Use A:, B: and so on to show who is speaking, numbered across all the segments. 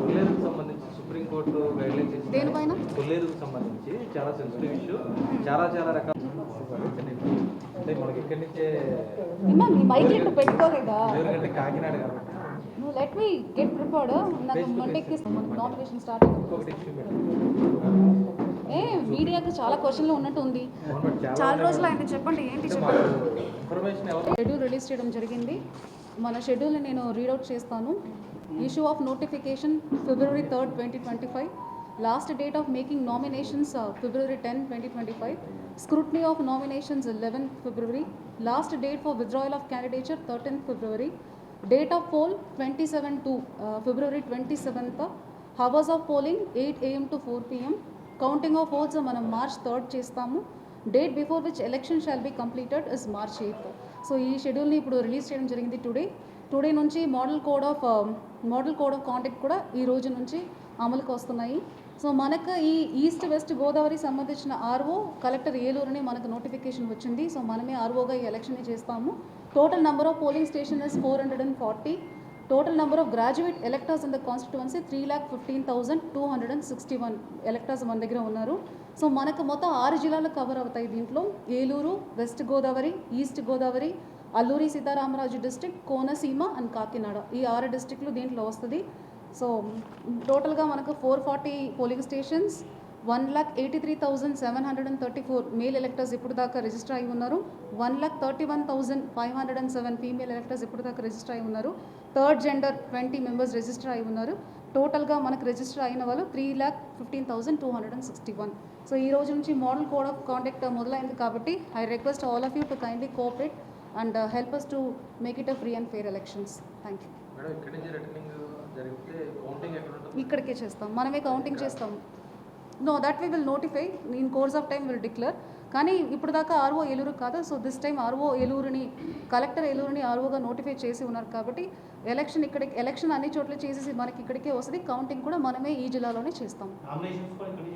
A: కొల్లేరుకు సంబంధించి supreme court guidelines ఇచ్చింది కొల్లేరుకు సంబంధించి చాలా సెన్సిటివ్ ఇష్యూ చాలా చాలా రకాల అంటే మనకి ఇక్కడి నుంచే
B: ఇక్కడ
A: కాకినాడ కాబట్టి
B: నువ్వు లెట్ మీ గెట్ ప్రిపేర్డ్ నాకు
A: Face
B: నామినేషన్ స్టార్ట్
A: ఇంకొకటి ఇష్యూ మేడం
B: మీడియాకి చాలా క్వశ్చన్లు ఉన్నట్టు ఉంది. చాలా రోజులు ఆయన చెప్పండి ఏంటి చెప్పండి? షెడ్యూల్ రిలీజ్ చేయడం జరిగింది. మన షెడ్యూల్ని నేను రీడౌట్ చేస్తాను. Issue of notification February third twenty twenty five last date of making nominations February ten twenty twenty five scrutiny of nominations eleven February last date for withdrawal of candidature thirteen February date of poll twenty seven to February twenty seventh hours of polling eight AM to four PM counting of votes మనం March third చేస్తాము. Date before which election shall be completed is March eighth so ఈ షెడ్యూల్ని ఇప్పుడు release చేయడం జరిగింది today today నుంచి model code of model code of contact కూడా ఈ రోజు నుంచి అమలుకి వస్తున్నాయి. సో మనకు ఈ ఈస్ట్ వెస్ట్ గోదావరి సంబంధించిన ఆర్ఓ కలెక్టర్ ఏలూరుని మనకు నోటిఫికేషన్ వచ్చింది. సో మనమే ఆర్ఓగా ఈ ఎలక్షన్ చేస్తాము. Total number of polling station is four hundred and forty total number of graduate electors in the constituency three lakh fifteen thousand two hundred and sixty one electors మన దగ్గర ఉన్నారు. So మనకు మొత్తం ఆరు జిల్లాలు కవర్ అవుతాయి దీంట్లో. Eluru west Godavari east Godavari Alluri Sitaramaraju district Konaseema and Kakinada. ఈ ఆరు డిస్టిక్లు దీంట్లో వస్తుంది. సో టోటల్గా మనకు four forty polling stations one lakh eighty three thousand seven hundred and thirty four male electors ఇప్పుడు దాకా రిజిస్టర్ అయి ఉన్నారు. One lakh thirty one thousand five hundred and seven female electors ఇప్పుడు దాకా రిజిస్టర్ అయి ఉన్నారు. Third gender twenty members register అయి ఉన్నారు. టోటల్గా మనకు రిజిస్టర్ అయిన వాళ్ళు three lakh fifteen thousand two hundred and sixty one. So ఈ రోజు నుంచి మోడల్ కోడ్ ఆఫ్ కాండక్ట్ మొదలైంది కాబట్టి I request all of you to kindly cooperate and help us to make it a free and fair elections thank you ఇక్కడికే చేస్తాం. మనమే counting చేస్తాం. No that we will notify in course of time will declare కానీ ఇప్పుడు దాకా RO Eluru కాదు. So this time RO ఏలూరుని collector ఏలూరుని ఆర్ఓగా నోటిఫై చేసి ఉన్నారు కాబట్టి ఎలక్షన్ ఇక్కడికి ఎలక్షన్ అన్ని చోట్ల చేసేసి మనకి ఇక్కడికే వస్తుంది. కౌంటింగ్ కూడా మనమే ఈ జిల్లాలోనే చేస్తాం.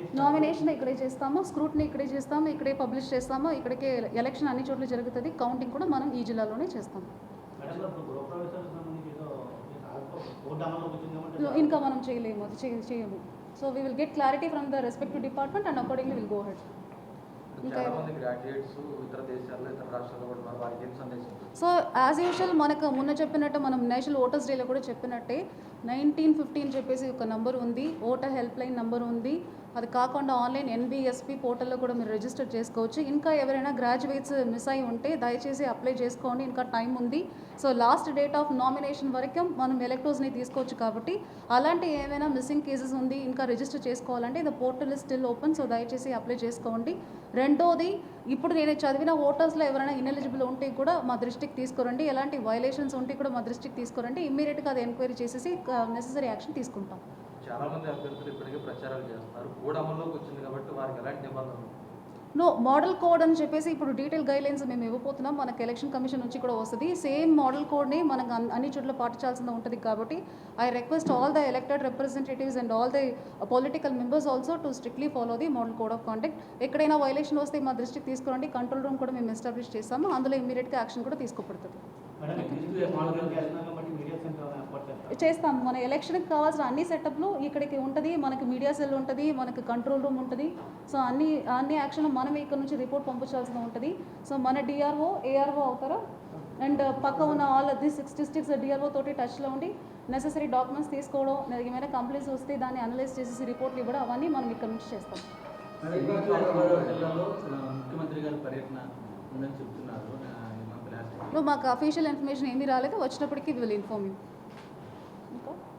C: ఇక్కడ.
B: నామినేషన్ ఇక్కడే చేస్తాము. స్క్రూట్ని ఇక్కడే చేస్తాము. ఇక్కడే పబ్లిష్ చేస్తాము. ఇక్కడికే ఎలక్షన్ అన్ని చోట్ల జరుగుతుంది. కౌంటింగ్ కూడా మనం ఈ జిల్లాలోనే చేస్తాం. ఇంకా మనం చేయలేము. అది చేయ చేయము. So we will get clarity from the respective department and accordingly will go head so as usual మనకు మొన్న చెప్పినట్టు మనం నేషనల్ ఓటర్స్ డేలో కూడా చెప్పినట్టే నైన్టీన్ ఫిఫ్టీన్ చెప్పేసి ఒక నంబర్ ఉంది. ఓటర్ హెల్ప్ లైన్ నంబర్ ఉంది. అది కాకుండా ఆన్లైన్ ఎన్బిఎస్పి పోర్టల్లో కూడా మీరు రిజిస్టర్ చేసుకోవచ్చు. ఇంకా ఎవరైనా గ్రాడ్యుయేట్స్ మిస్ అయి ఉంటే దయచేసి అప్లై చేసుకోండి. ఇంకా టైం ఉంది. So last date of nomination వరకు మనం ఎలక్ట్రోస్ని తీసుకోవచ్చు కాబట్టి అలాంటి ఏమైనా మిస్సింగ్ కేసెస్ ఉంది ఇంకా రిజిస్టర్ చేసుకోవాలంటే the portal is still open. So దయచేసి అప్లై చేసుకోండి. రెండోది ఇప్పుడు నేను చదివిన ఓటర్స్లో ఎవరైనా ఇన్ఎలిజిబుల్ ఉంటే కూడా మా దృష్టికి తీసుకురండి. ఎలాంటి వైలేషన్స్ ఉంటే కూడా మా దృష్టికి తీసుకురండి. ఇమ్మీడియట్గా అది ఎంక్వైరీ చేసేసి నెససరీ యాక్షన్ తీసుకుంటాం.
A: చాలా మంది అభ్యర్థులు ఇప్పటికే ప్రచారాలు చేస్తున్నారు. కూడా అమల్లోకి వచ్చింది కాబట్టి వారికి ఎలాంటి నిబంధనలు
B: నో మోడల్ కోడ్ అని చెప్పేసి ఇప్పుడు డీటెయిల్ గైడ్లైన్స్ మేము ఇవ్వబోతున్నాం. మనకి ఎలక్షన్ కమిషన్ నుంచి కూడా వస్తుంది. సేమ్ మోడల్ కోడ్ని మనకు అన్- అన్ని చోట్ల పాటించాల్సింది ఉంటుంది కాబట్టి I request all the elected representatives and all the political members also to strictly follow the model code of conduct ఎక్కడైనా వైలేషన్ వస్తే మా దృష్టికి తీసుకురండి. కంట్రోల్ రూమ్ కూడా మేము ఎస్టాబ్లిష్ చేస్తాము. అందులో ఇమీడియట్గా యాక్షన్ కూడా తీసుకోబడుతుంది
C: మేడం ఎగ్జిక్యూటివ్ మోడల్ చేస్తున్నారు కాబట్టి మీడియా సెంటర్ ఏర్పాటు చేస్తారు
B: చేస్తాం. మన ఎలక్షన్కి కావాల్సిన అన్ని సెటప్లు ఇక్కడికి ఉంటుంది మనకి మీడియా సెల్ ఉంటుంది మనకి కంట్రోల్ రూమ్ ఉంటుంది. సో అన్ని అన్ని యాక్షన్ మనం ఇక్కడ నుంచి రిపోర్ట్ పంపించాల్సి ఉంటుంది. సో మన డిఆర్ఓ ఏఆర్ఓ అవుతారు. అండ్ పక్క ఉన్న all the six districts DRO తోటి టచ్లో ఉండి నెససరీ డాక్యుమెంట్స్ తీసుకోవడం ఏమైనా కంప్లైంట్స్ వస్తే దాన్ని అనలైజ్ చేసేసి రిపోర్ట్లు ఇవ్వడం అవన్నీ మనం ఇక్కడ నుంచి చేస్తాం.
D: ముఖ్యమంత్రి గారి పర్యటన చెప్తున్నారు.
B: మాకు అఫీషియల్ ఇన్ఫర్మేషన్ ఏమీ రాలేదు వచ్చినప్పటికీ విల్ ఇన్ఫార్మ్ యూ 있고